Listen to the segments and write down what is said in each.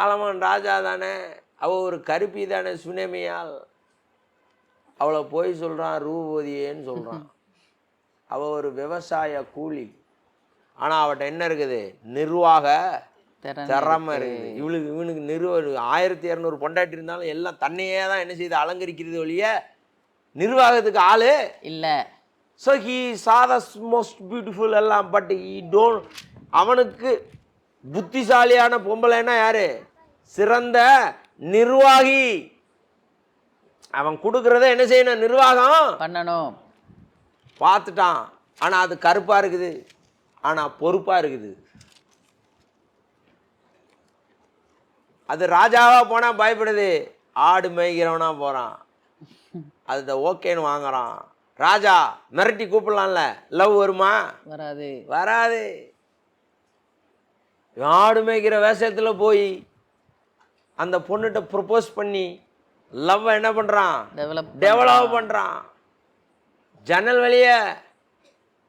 சாலமன் ராஜா தானே? அவ ஒரு கருப்பி தானே சுனேமியால்? அவளை போய் சொல்கிறான் ரூபதியேன்னு சொல்கிறான் அவ ஒரு விவசாய கூலி. ஆனால் அவட்ட என்ன இருக்குது? நிர்வாக திறமை இருக்குது. இவளுக்கு இவனுக்கு நிறுவ ஆயிரத்தி இரநூறு பொண்டாட்டி இருந்தாலும் எல்லாம் தன்னையே தான் என்ன செய்து அலங்கரிக்கிறது ஒழிய நிர்வாகத்துக்கு ஆளு இல்ல. ஸோ ஹீ சாத மோஸ்ட் பியூட்டிஃபுல் எல்லாம் பட் ஈ டோன்ட் அவனுக்கு புத்திசாலியான பொம்பளைன்னா யாரு? சிறந்த நிர்வாகி. அவன் கொடுக்கறத என்ன செய்யணும்? நிர்வாகம் பண்ணணும். பார்த்துட்டான். ஆனால் அது கருப்பாக இருக்குது. ஆனால் பொறுப்பாக இருக்குது. அது ராஜாவாக போனால் பயப்படுது. ஆடு மேய்க்கிறவனா போகிறான் அது ஓகேன்னு வாங்குறான். ராஜா மிரட்டி கூப்பிடலாம்ல. லவ் வருமா? வராது. வராது. ஆடு மேய்க்கிற வேஷத்தில் போய் அந்த பொண்ணுகிட்ட ப்ரப்போஸ் பண்ணி லவ் என்ன பண்ணுறான் டெவலப் டெவலப் பண்ணுறான் ஜன்னல் வெளியே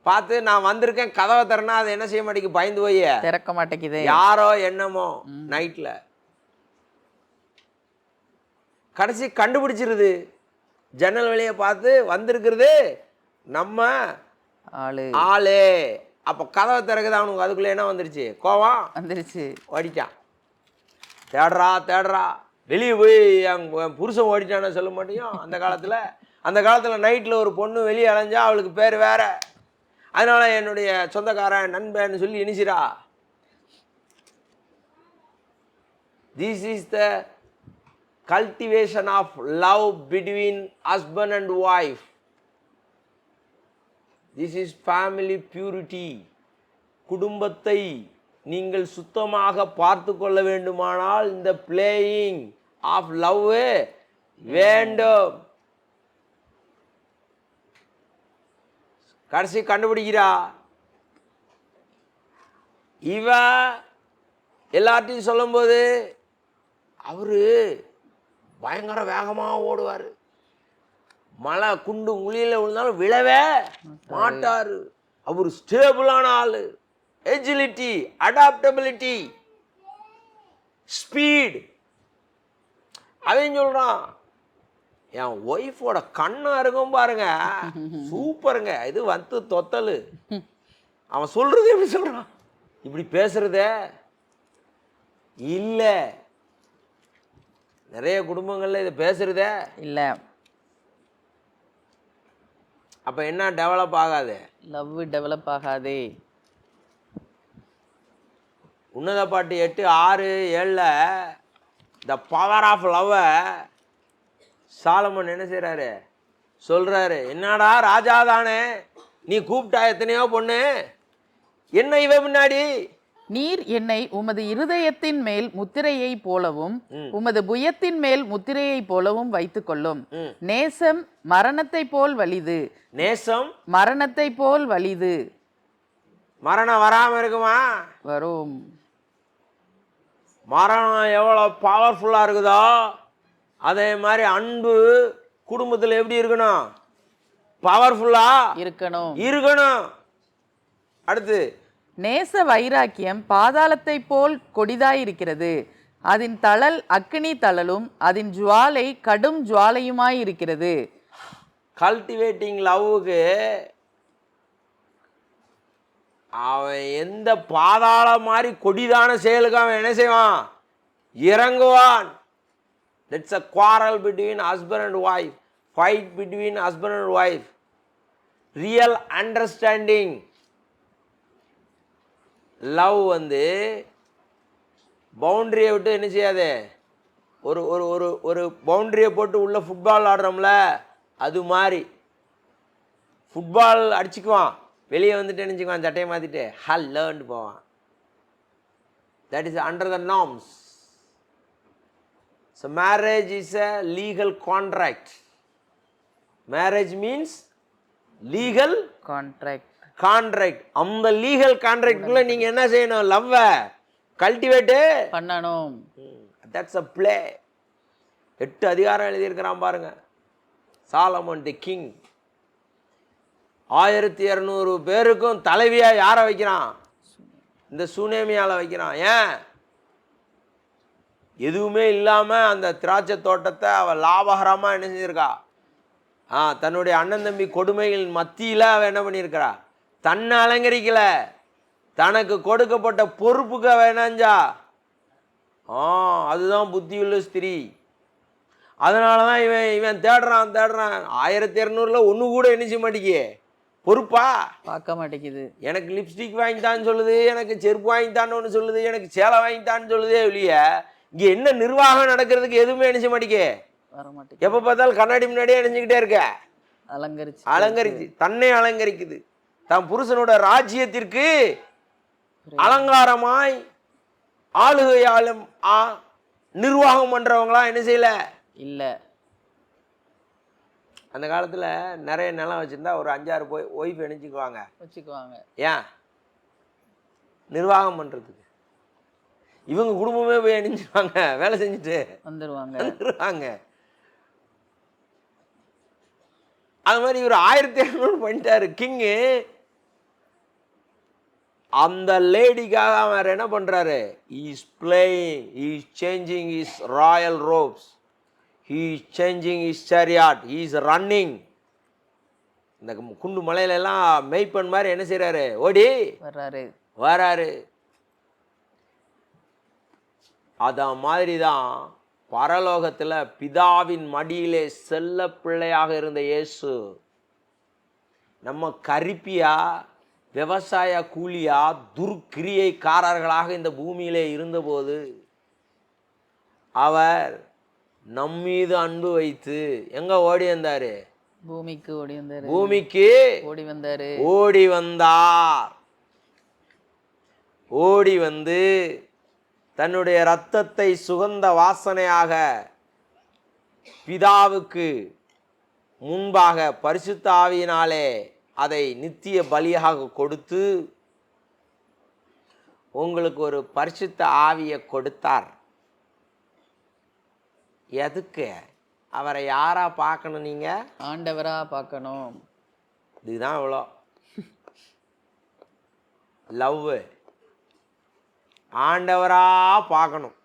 பார்த்து நான் வந்திருக்கேன் கதவை திறனா அது என்ன செய்ய மாட்டேங்குது? பயந்து போய். திறக்க மாட்டேங்குது. யாரோ என்னமோ நைட்டில் கடைசி கண்டுபிடிச்சிருது. ஜன்னல் வெளியே பார்த்து வந்திருக்கிறது நம்ம ஆளு. ஆளு. அப்போ கதவை திறக்குது அவனுக்கு? அதுக்குள்ளே என்ன வந்துருச்சு? கோவம்? வந்துருச்சு. ஓடிட்டான். தேடுறா தேடுறா. வெளியே போய் என் என் புருஷன் ஓடிட்டானே சொல்ல மாட்டேயும் அந்த காலத்தில்? அந்த காலத்தில் நைட்டில் ஒரு பொண்ணு வெளியே அலைஞ்சா அவளுக்கு பேர் வேற. அதனால் என்னுடைய சொந்தக்காரன் நண்பன்னு சொல்லி இனிச்சிரா this is the cultivation of love between husband and wife this is family purity குடும்பத்தை நீங்கள் சுத்தமாக பார்த்து கொள்ள வேண்டுமானால் இந்த பிளேயிங் ஆஃப் லவ் வேண்டும். கடைசி கண்டுபிடிக்கிறா? இவ எல்லார்ட்டையும் சொல்லும்போது அவரு பயங்கர வேகமாக ஓடுவார். மழை குண்டு குழியில் விழுந்தாலும் விழவே மாட்டார். அவர் ஸ்டேபிளான ஆள். எஜிலிட்டி அடாப்டபிலிட்டி ஸ்பீட் அவன் சொல்கிறான் என் ஒய்ஃபோட கண்ணா இருக்கும் பாருங்க. சூப்பருங்க. இது வந்து தொத்தல். அவன் சொல்றது எப்படி சொல்றான்? இப்படி பேசுறதே இல்லை. நிறைய குடும்பங்கள்ல இதை பேசுறதே இல்ல. அப்ப என்ன டெவலப் ஆகாது? லவ் டெவலப் ஆகாது. உன்னத பாட்டு எட்டு ஆறு ஏழில் த பவர் ஆஃப் லவ்வை சாலமன் என்ன செய்கிறாரு சொல்கிறாரு என்னடா ராஜா தானே? நீ கூப்பிட்டா எத்தனையோ பொண்ணு? என்ன இவ முன்னாடி நீர் என்னை உமது இருதயத்தின் மேல் முத்திரையை போலவும் உமது புயத்தின் மேல் முத்திரையை போலவும் வைத்துக் கொள்ளும். நேசம் மரணத்தை போல் வலிது. நேசம்? மரணத்தை போல் வலிது. மரணம் வராமல் இருக்குமா? வரும். மரணம் எவ்வளோ பவர்ஃபுல்லாக இருக்குதோ அதே மாதிரி அன்பு குடும்பத்தில் எப்படி இருக்கணும்? பவர்ஃபுல்லாக இருக்கணும். இருக்கணும். அடுத்து நேச வைராக்கியம் பாதாளத்தை போல் கொடிதாயிருக்கிறது. அதன் தழல் அக்கினி தழலும் அதன் ஜுவாலை கடும் ஜுவாலையுமாய் இருக்கிறது கல்டிவேட்டிங் லவ்வுக்கு அவன் எந்த பாதாள மாதிரி கொடிதான செயலுக்கு அவன் என்ன செய்வான்? இறங்குவான். It's a quarrel between husband and wife fight between husband and wife real understanding love வந்து பவுண்டரியை விட்டு என்ன செய்யாது? ஒரு ஒரு ஒரு ஒரு பவுண்டரியை போட்டு உள்ளே ஃபுட்பால் ஆடுறோம்ல அது மாதிரி. ஃபுட்பால் அடிச்சுக்குவான். வெளியே வந்துட்டு நினச்சிக்குவான் சட்டையை மாற்றிட்டு ஹல்லன்ட்டு போவான். That is under the norms so marriage is a legal contract marriage means legal contract contract அந்த லீகல் கான்ட்ராக்டுக்குள்ள நீங்க என்ன செய்யணும்? லவ்வை கல்டிவேட்டு பண்ணணும். தட்ஸ் அ ப்ளே எட்டு அதிகாரம் எழுதியிருக்கிறான் பாருங்க. சாலமன் தி கிங் ஆயிரத்தி இரநூறு பேருக்கும் தலைவியாக யாரை வைக்கிறான்? இந்த சுனேமியால் வைக்கிறான். ஏன்? எதுவுமே இல்லாமல் அந்த திராட்சை தோட்டத்தை அவள் லாபகரமாக என்ன செஞ்சுருக்கா? ஆ தன்னுடைய அண்ணன் தம்பி கொடுமைகள் மத்தியில் அவள் என்ன பண்ணியிருக்கிறா? தன்னை அலங்கரிக்கலை. தனக்கு கொடுக்கப்பட்ட பொறுப்புக்கு அவள் என்னஞ்சா ஆ அதுதான் புத்தியுள்ள ஸ்திரீ. அதனால தான் இவன் இவன் தேடுறான் தேடுறான். ஆயிரத்தி இரநூறுல ஒன்று கூட எண்ணிச்சு மாட்டேங்கியே பொறுப்பா? பார்க்க மாட்டேங்குது. எனக்கு லிப்ஸ்டிக் வாங்கித்தான்னு சொல்லுது எனக்கு செருப்பு வாங்கித்தான்னு ஒன்று சொல்லுது எனக்கு சேலை வாங்கித்தான்னு சொல்லுதே வெளிய இங்கே என்ன நிர்வாகம் நடக்கிறதுக்கு எதுவுமே நினைச்ச மாட்டேங்க வர மாட்டேங்குது. எப்போ பார்த்தாலும் கண்ணாடி முன்னாடியே நினைஞ்சுக்கிட்டே இருக்க. அலங்கரிச்சு அலங்கரிச்சு தன்னை அலங்கரிக்குது. தன் புருஷனோட ராஜ்யத்திற்கு அலங்காரமாய் ஆளுகையாலும் ஆ நிர்வாகம் பண்றவங்களாம் என்ன செய்யல? இல்ல. அந்த காலத்தில் நிறைய நிலம் வச்சுருந்தா ஒரு அஞ்சாறு போய் ஒய்ஃப் நினச்சிக்குவாங்க வச்சுக்குவாங்க. ஏன்? நிர்வாகம் பண்ணுறதுக்கு இவங்க குடும்பமே போய் அணிஞ்சுவாங்க வேலை செஞ்சுட்டு. வந்துருவாங்க. வந்துருவாங்க. அது மாதிரி இவர் ஆயிரத்தி இரநூறு பண்ணிட்டாரு கிங்கு. அந்த லேடிக்காக அவர் என்ன பண்றாரு? Is playing is changing is royal robes he changing is chariot is running இந்த குண்டு மலையில எல்லாம் மெய்ப்பன் மாதிரி என்ன செய்றாரு? ஓடி. வர்றாரு. வராரு அத மாதிரி தான் பரலோகத்தில் பிதாவின் மடியிலே செல்ல பிள்ளையாக இருந்த இயேசு நம்ம கரிப்பியா விவசாய கூலியா துர்க்கிரியைக்காரர்களாக இந்த பூமியிலே இருந்தபோது அவர் நம்மீது அன்பு வைத்து எங்க ஓடி வந்தாரு? பூமிக்கு ஓடி வந்தாரு. பூமிக்கு ஓடி வந்தாரு. ஓடி வந்தார். ஓடி வந்து தன்னுடைய இரத்தத்தை சுகந்த வாசனையாக பிதாவுக்கு முன்பாக பரிசுத்த ஆவியினாலே அதை நித்திய பலியாக கொடுத்து உங்களுக்கு ஒரு பரிசுத்த ஆவியை கொடுத்தார். எதுக்கு? அவரை யாரா பார்க்கணும் நீங்க? ஆண்டவரா பார்க்கணும். இதுதான் இவ்வளோ லவ் ஆண்டவரா பார்க்கணும்.